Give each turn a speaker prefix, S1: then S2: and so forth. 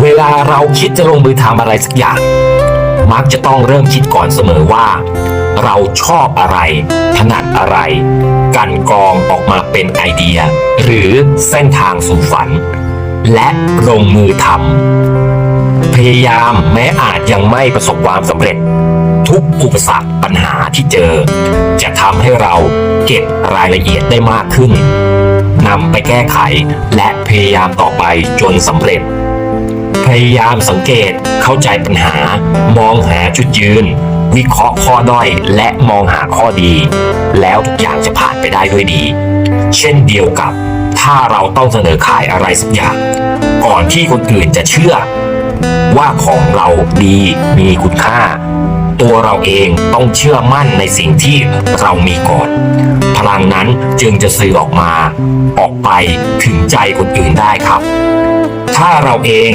S1: เวลาเราคิดจะลงมือทำอะไรสักอย่าง มักจะต้องเริ่มคิดก่อนเสมอว่า เราชอบอะไร ถนัดอะไร กันกรองออกมาเป็นไอเดีย หรือเส้นทางสู่ฝัน และลงมือทำพยายามแม้อาจยังไม่ประสบความสำเร็จ ทุกอุปสรรคปัญหาที่เจอ จะทำให้เราเก็บรายละเอียดได้มากขึ้นนำไปแก้ไขและพยายามต่อไปจนสำเร็จ ยามสังเกตเข้าใจปัญหา มองหาจุดยืน วิเคราะห์ข้อด้อยและมองหาข้อดี แล้วทุกอย่างจะผ่านไปได้ด้วยดี เช่นเดียวกับ ถ้าเราต้องเสนอขายอะไรสักอย่าง ก่อนที่คนอื่นจะเชื่อ ว่าของเราดีมีคุณค่า ตัวเราเองต้องเชื่อมั่นในสิ่งที่เรามีก่อน พลังนั้นจึงจะสื่อออกมา ออกไปถึงใจคนอื่นได้ครับถ้าเราเอง